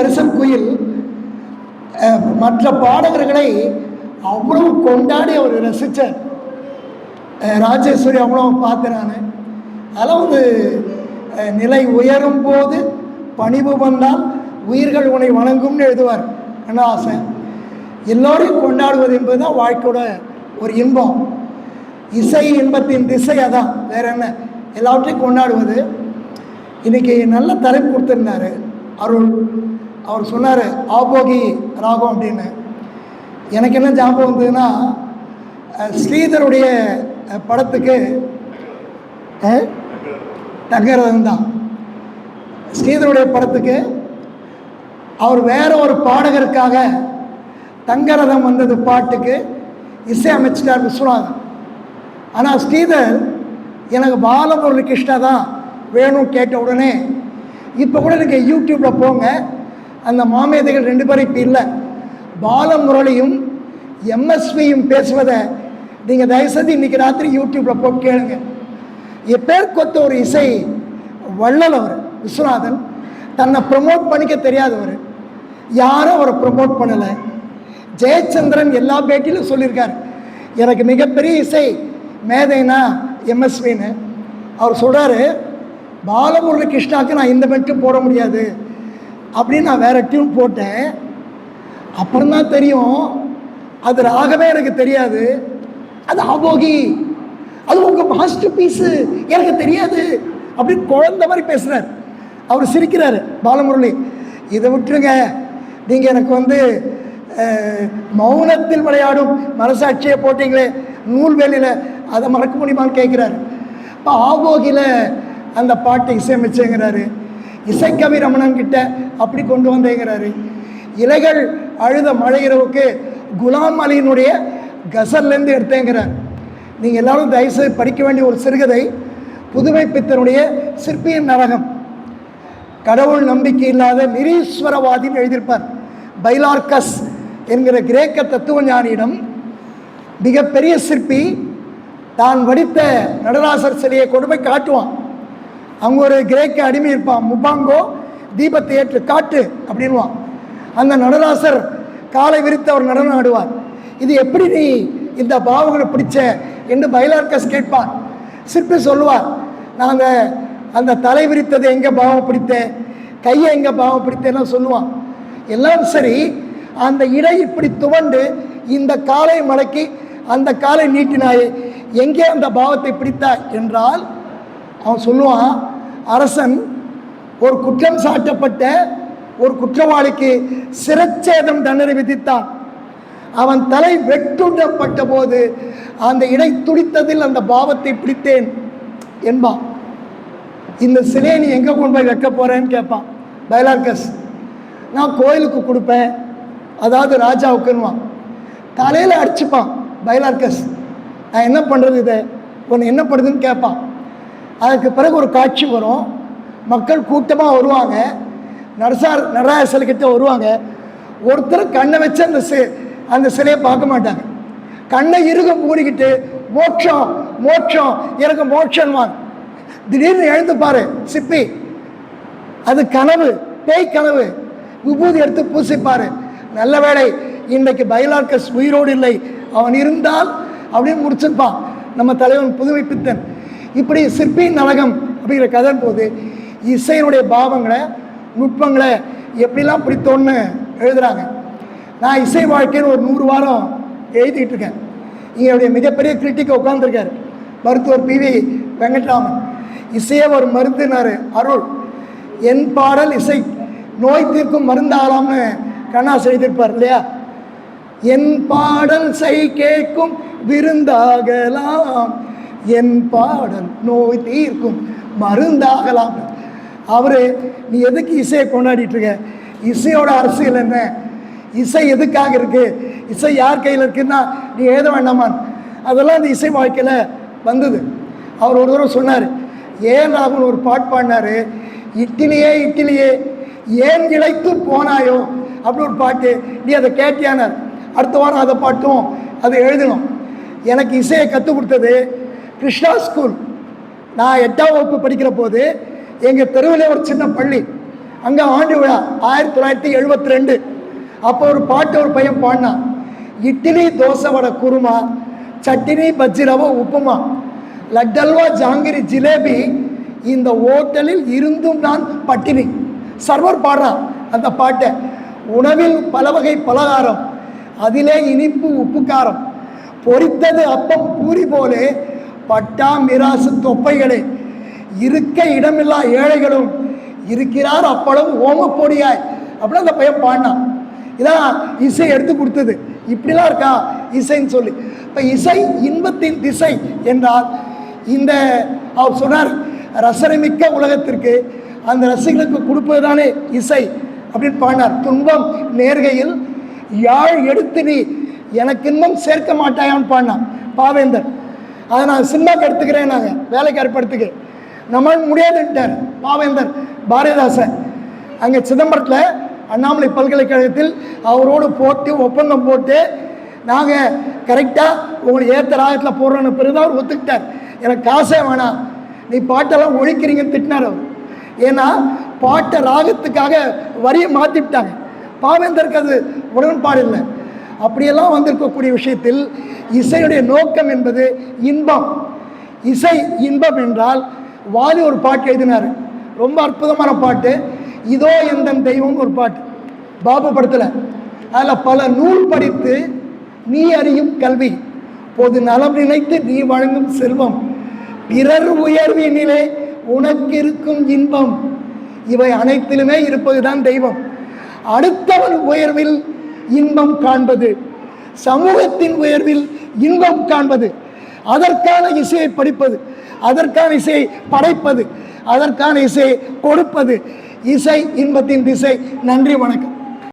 அரசன் குயில் மற்ற பாடகர்களை அவ்வளவு கொண்டாடி அவர் ரசித்தார் ராஜேஸ்வரி அவ்வளோ பார்த்தேன் நான். வந்து நிலை உயரும் போது பணிவு வந்தால் உயிர்கள் உன்னை வணங்கும்னு எழுதுவார். என்ன ஆசை? எல்லோரையும் கொண்டாடுவது என்பது தான் வாழ்க்கையோட ஒரு இன்பம். இசை இன்பத்தின் திசை அதான். வேற என்ன? எல்லாவற்றையும் கொண்டாடுவது. இன்னைக்கு நல்ல தலைப்பு கொடுத்துருந்தாரு அருள். அவர் சொன்னார் ஆபோகி ராகம் அப்படின்னு. எனக்கு என்ன ஞாபகம் வந்ததுன்னா ஸ்ரீதருடைய படத்துக்கு தங்கரதன் தங்கரதம் தான் ஸ்ரீதருடைய படத்துக்கு அவர் வேற ஒரு பாடகருக்காக தங்கரதம் வந்தது பாட்டுக்கு இசை அமைச்சிட்டார் விஸ்வநாதன். ஆனால் ஸ்ரீதர் எனக்கு பாலமுரளி கிருஷ்ணா தான் வேணும் கேட்ட உடனே இப்போ கூட நீங்கள் யூடியூப்பில் போங்க அந்த மாமேதைகள் ரெண்டு பேரும் இப்போ இல்லை. பாலமுரளியும் எம்எஸ்வியும் பேசுவதை நீங்கள் தயவுசெய்து இன்றைக்கி ராத்திரி யூடியூப்பில் போட்டு கேளுங்க. எப்பேர் கொத்த ஒரு இசை வள்ளல் அவர் விஸ்வநாதன். தன்னை ப்ரமோட் பண்ணிக்க தெரியாதவர். யாரும் அவரை ப்ரமோட் பண்ணலை. ஜெயச்சந்திரன் எல்லா பேட்டிலும் சொல்லியிருக்கார். எனக்கு மிகப்பெரிய இசை மேதைனா எம்எஸ்வின்னு. அவர் சொல்கிறாரு பாலமுரளி கிருஷ்ணாவுக்கு நான் இந்த மெட்டும் போட முடியாது. அப்படின்னு நான் வேறு டியூன் போட்டேன். அப்புறம் தான் தெரியும். அது ராகவே எனக்கு தெரியாது. அது ஆபோகி அது உங்கள் மாஸ்டர் பீஸு எனக்கு தெரியாது. அப்படின்னு குழந்த மாதிரி பேசுகிறார் அவர் சிரிக்கிறாரு பாலமுரளி. இதை விட்டுருங்க. நீங்கள் எனக்கு வந்து மௌனத்தில் விளையாடும் மனசாட்சியை போட்டீங்களே நூல்வேலியில். அதை மறக்க முடியுமான்னு கேட்குறாரு இப்போ ஆபோகியில் அந்த பாட்டை இசையமைச்சேங்கிறாரு. இசைக்கவி ரமணன் கிட்ட அப்படி கொண்டு வந்தேங்கிறாரு. இலைகள் அழுத மழையிறவுக்கு குலாம் அலியினுடைய கசல்லேருந்து எடுத்தேங்கிறார். நீங்கள் எல்லாரும் தயவுசெய்து படிக்க வேண்டிய ஒரு சிறுகதை புதுமை பித்தனுடைய சிற்பியின் நரகம். கடவுள் நம்பிக்கை இல்லாத நிரீஸ்வரவாதின்னு எழுதியிருப்பார். பைலார்கஸ் என்கிற கிரேக்க தத்துவ ஞானியிடம் மிகப்பெரிய சிற்பி தான் வடித்த நடராசர் சிலையை கொண்டு போய் காட்டுவான். அவங்க ஒரு கிரேக்க அடிமை இருப்பான். முபாங்கோ தீபத்தை ஏற்று காட்டு அப்படின்வான் அந்த நடராசர் காலை விரித்து அவர் நடனம் ஆடுவார். இது எப்படி நீ இந்த பாவங்களை பிடிச்ச என்று பயிலார்கஸ் கேட்பார். சிற்பி சொல்லுவார் நான் அந்த அந்த தலை விரித்தது எங்கே பாவம் பிடித்தேன் கையை எங்கே பாவம் பிடித்தேன்னு சொல்லுவான். எல்லாம் சரி அந்த இடை இப்படி துவண்டு இந்த காலை மடக்கி அந்த காலை நீட்டினாயே எங்கே அந்த பாவத்தை பிடித்தாய்? என்றால் அவன் சொல்லுவான் அரசன் ஒரு குற்றம் சாட்டப்பட்ட ஒரு குற்றவாளிக்கு சிரச்சேதம் தண்டனை விதித்தான். அவன் தலை வெட்டுண்டப்பட்ட போது அந்த இடை துடித்ததில் அந்த பாவத்தை பிடித்தேன் என்பான். இந்த சிலையை நீ எங்கே கொண்டு போய் வைக்க போறேன்னு கேட்பான். பைலார்கஸ் நான் கோயிலுக்கு கொடுப்பேன் அதாவது ராஜாவுக்குன்னுவான். தலையில் அடிச்சுப்பான் பைலார்கஸ். நான் என்ன பண்ணுறது இதை? உன்னை என்ன பண்ணுதுன்னு கேட்பான். அதுக்கு பிறகு ஒரு காட்சி வரும். மக்கள் கூட்டமாக வருவாங்க. நரசார் நடராசர்கிட்ட வருவாங்க. ஒருத்தர் கண்ணை வச்சு அந்த சி அந்த சிலையை பார்க்க மாட்டாங்க. கண்ணை இருக மூடிக்கிட்டு மோட்சம் மோட்சம் எனக்கு மோட்சம்வாங்க திடீர்னு எழுந்து பாரு சிப்பி. அது கனவு பேய் கனவு. விபூதி எடுத்து பூசிப்பாரு. நல்ல வேளை இன்றைக்கு பைலார்கஸ் உயிரோடு இல்லை. அவன் இருந்தால் அப்படியே முடிச்சிருப்பான். நம்ம தலைவன் புதுமை பித்தன் இப்படி சிற்பி நலகம் அப்படிங்கிற கதை போது இசையினுடைய பாவங்களை நுட்பங்களை எப்படிலாம் பிடித்தோன்னு எழுதுறாங்க. நான் இசை வாழ்க்கைன்னு ஒரு நூறு வாரம் எழுதிக்கிட்டு இருக்கேன். இங்கே மிகப்பெரிய கிரிட்டிக் உட்காந்துருக்காரு மருத்துவர் பி வி வெங்கட்ராமன். இசையே ஒரு மருந்துனாரு. அருள் என் பாடல் இசை நோய் தீர்க்கும் மருந்தாகலாம்னு கண்ணாஸ் எழுதியிருப்பார் இல்லையா? என் பாடல் செய் கேட்கும் விருந்தாகலாம். என் பாடல் நோய் தீர்க்கும் மருந்தாகலாம். அவர் நீ எதுக்கு இசையை கொண்டாடிட்டு இருக்க? இசையோட அரசியல் என்ன? இசை எதுக்காக இருக்கு? இசை யார் கையில் இருக்குன்னா நீ எழுத வேண்டாமான். அதெல்லாம் அந்த இசை வாழ்க்கையில் வந்தது. அவர் ஒரு தடவை சொன்னார் ஏன் ராகுல் ஒரு பாட்டு பாடினாரு? இட்டிலியே இட்டிலியே ஏன் இழைத்து போனாயோ? அப்படி ஒரு பாட்டு. நீ அதை கேட்டியானார். அடுத்த வாரம் அதை பாட்டும் அதை எழுதணும். எனக்கு இசையை கற்றுக் கொடுத்தது கிருஷ்ணா ஸ்கூல் நான் எட்டாம் வகுப்பு படிக்கிற போது எங்கள் தெருவில் ஒரு சின்ன பள்ளி. அங்கே ஆண்டு விழா ஆயிரத்தி தொள்ளாயிரத்தி எழுபத்தி ரெண்டு அப்போ ஒரு பாட்டு ஒரு பையன் பாடினான் இட்லி தோசை வடை குருமா சட்டினி பஜ்ஜி ரவை உப்புமா லட்டல்வா ஜாங்கிரி ஜிலேபி இந்த ஓட்டலில் இருந்தும் நான் பட்டினி. சர்வர் பாடுறான் அந்த பாட்டை. உணவில் பல வகை பலகாரம் அதிலே இனிப்பு உப்பு காரம் பொரித்தது அப்பம் பூரி போலே பட்டா மிராசு தொப்பைகளே இருக்க இடமில்லா ஏழைகளும் இருக்கிறார் அப்பளவு ஓமப்பொடியாய். அப்படின்னு அந்த பையன் பாடினான். இதான் இசை எடுத்து கொடுத்தது. இப்படிலாம் இருக்கா? இசைன்னு சொல்லி. இப்போ இசை இன்பத்தின் திசை என்றால் இந்த அவர் சொன்னார் ரசனைமிக்க உலகத்திற்கு அந்த ரசிகர்களுக்கு கொடுப்பது தானே இசை அப்படின்னு பாடினார். துன்பம் நேர்கையில் யாழ் எடுத்து நீ எனக்கு இன்னும் சேர்க்க மாட்டாயான்னு பாடினான். பாவேந்தர் அதை நான் சினிமாக்கு எடுத்துக்கிறேன் நாங்கள் வேலைக்கு ஏற்படுத்துக்கு நம்மளால் முடியாதுன்ட்டார் பாவேந்தர் பாரதிதாசன் அங்கே சிதம்பரத்தில் அண்ணாமலை பல்கலைக்கழகத்தில் அவரோடு போட்டு ஒப்பந்தம் போட்டு நாங்கள் கரெக்டாக உங்களை ஏற்ற ராகத்தில் போடுறோன்னு பிறகு அவர் ஒத்துக்கிட்டார். எனக்கு காசே வேணாம். நீ பாட்டெல்லாம் ஒழிக்கிறீங்கன்னு திட்டினார் அவர். ஏன்னா பாட்டை ராகத்துக்காக வரியை மாற்றிவிட்டாங்க பாவேந்தருக்கு அது உடன்பாடு இல்லை அப்படியெல்லாம் வந்திருக்கக்கூடிய விஷயத்தில் இசையுடைய நோக்கம் என்பது இன்பம். இசை இன்பம் என்றால் வாலி ஒரு பாட்டு எழுதினார். ரொம்ப அற்புதமான பாட்டு. இதோ எந்த தெய்வம் ஒரு பாட்டு. பாபு படத்தில். அதில் பல நூல் படித்து நீ அறியும் கல்வி. பொது நலம் நினைத்து நீ வழங்கும் செல்வம். பிறர் உயர்வினிலே உனக்கு இருக்கும் இன்பம். இவை அனைத்திலுமே இருப்பதுதான் தெய்வம். அடுத்தவன் உயர்வில் இன்பம் காண்பது. சமூகத்தின் உயர்வில் இன்பம் காண்பது. அதற்கான இசையை படிப்பது. அதற்கான இசையை படைப்பது. அதற்கான இசையை கொடுப்பது. இசை இன்பத்தின் திசை. நன்றி வணக்கம்.